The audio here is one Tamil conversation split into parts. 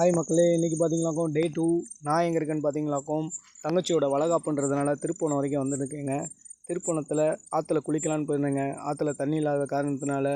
ஹாய் மக்களே இன்றைக்கி பார்த்தீங்களாக்கும் டே டூ நான் எங்கே இருக்கேன்னு பார்த்தீங்களாக்கும் தங்கச்சியோட வளகாப்புன்றதுனால திருப்போணம் வரைக்கும் வந்துருக்கேங்க திருப்பணத்தில் ஆற்றுல குளிக்கலான்னு போயிருந்தேங்க. ஆற்றுல தண்ணி இல்லாத காரணத்தினால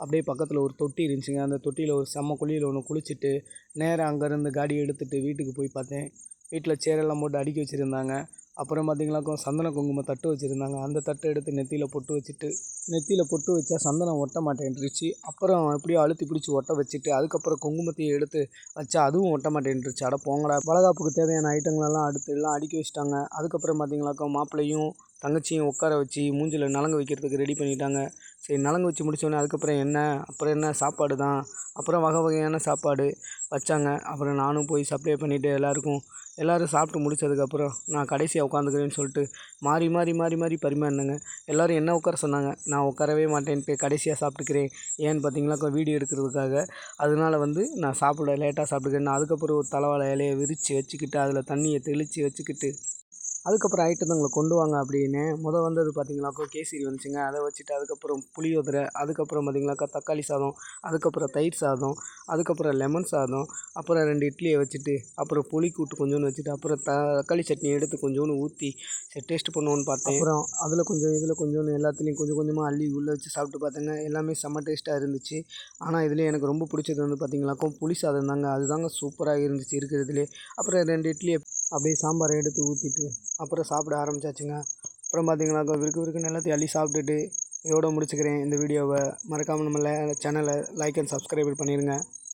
அப்படியே பக்கத்தில் ஒரு தொட்டி இருந்துச்சுங்க. அந்த தொட்டியில் ஒரு செம்ம குழியில் ஒன்று குளிச்சுட்டு நேராக அங்கேருந்து காடி எடுத்துகிட்டு வீட்டுக்கு போய் பார்த்தேன். வீட்டில் சேரெல்லாம் போட்டு அடுக்கி வச்சுருந்தாங்க. அப்புறம் பார்த்தீங்களாக்கும் சந்தன குங்குமம் தட்டு வச்சுருந்தாங்க. அந்த தட்டை எடுத்து நெத்தியில் பொட்டு வச்சுட்டு நெத்தியில் பொட்டு வச்சா சந்தனம் ஒட்ட மாட்டேன்ருச்சு அப்புறம் எப்படியோ அழுத்தி பிடிச்சி ஒட்ட வச்சுட்டு அதுக்கப்புறம் குங்குமத்தையும் எடுத்து வச்சா அதுவும் ஒட்ட மாட்டேன்ருச்சு அட போங்கடா. வளகாப்புக்கு தேவையான ஐட்டங்களெல்லாம் அடுத்து எல்லாம் அடுக்கி வச்சுட்டாங்க. அதுக்கப்புறம் பார்த்திங்களாக்கா மாப்பிள்ளையும் தங்கச்சியும் உட்கார வச்சு மூஞ்சில் நலங்கு வைக்கிறதுக்கு ரெடி பண்ணிட்டாங்க. சரி நலங்கு வச்சு முடித்தோடனே அதுக்கப்புறம் என்ன? அப்புறம் என்ன சாப்பாடு தான்? அப்புறம் வகை வகையான சாப்பாடு வச்சாங்க. அப்புறம் நானும் போய் சப்ளை பண்ணிவிட்டு எல்லாருக்கும் எல்லோரும் சாப்பிட்டு முடிச்சதுக்கப்புறம் நான் கடைசியாக உட்காந்துக்கிறேன்னு சொல்லிட்டு மாறி மாறி மாறி மாறி பரிமாறினேங்க. எல்லோரும் என்ன உட்கார சொன்னாங்க? நான் உட்காரவே மாட்டேன்ட்டு கடைசியாக சாப்பிட்டுக்கிறேன். ஏன்னு பார்த்தீங்கன்னாக்கா வீடியோ எடுக்கிறதுக்காக. அதனால வந்து நான் சாப்பிட லேட்டாக சாப்பிட்டுக்கிறேன். நான் அதுக்கப்புறம் ஒரு தலைவாழை இலையை விரித்து வச்சுக்கிட்டு அதில் தண்ணியை தெளித்து வச்சுக்கிட்டு அதுக்கப்புறம் ஐட்டத்துங்களை கொண்டு வாங்க அப்படின்னு. முத வந்தது பார்த்திங்களாக்கோ கேசரி வந்துச்சுங்க. அதை வச்சுட்டு அதுக்கப்புறம் புளியோதரை அதுக்கப்புறம் பார்த்தீங்களாக்கா தக்காளி சாதம் அதுக்கப்புறம் தயிர் சாதம் அதுக்கப்புறம் லெமன் சாதம் அப்புறம் ரெண்டு இட்லியை வச்சுட்டு அப்புறம் புளி கூட்டு கொஞ்சோன்னு வச்சுட்டு அப்புறம் த தக்காளி சட்னி எடுத்து கொஞ்சோண்டு ஊற்றி சரி டேஸ்ட் பண்ணுவோன்னு பார்த்தேன். அப்புறம் அதில் கொஞ்சம் இதில் கொஞ்சோன்னு எல்லாத்துலேயும் கொஞ்சம் கொஞ்சமாக அள்ளி உள்ளே வச்சு சாப்பிட்டு பார்த்தேங்க. எல்லாமே செம்ம டேஸ்ட்டாக இருந்துச்சு. ஆனால் இதில் எனக்கு ரொம்ப பிடிச்சது வந்து பார்த்தீங்களாக்கோ புளி சாதம் தாங்க. அதுதாங்க சூப்பராக இருந்துச்சு இருக்கிறதுலே அப்புறம் ரெண்டு இட்லியை அப்படியே சாம்பாரை எடுத்து ஊற்றிட்டு அப்புறம் சாப்பிட ஆரம்பிச்சாச்சுங்க. அப்புறம் பார்த்தீங்கன்னாக்கா விருக்கு விருக்குன்னு எல்லாத்தையும் அள்ளி சாப்பிட்டுட்டு இதோட முடிச்சுக்கிறேன் இந்த வீடியோவை. மறக்காமல் நம்ம சேனலை லைக் அண்ட் சப்ஸ்கிரைப் பண்ணிடுங்க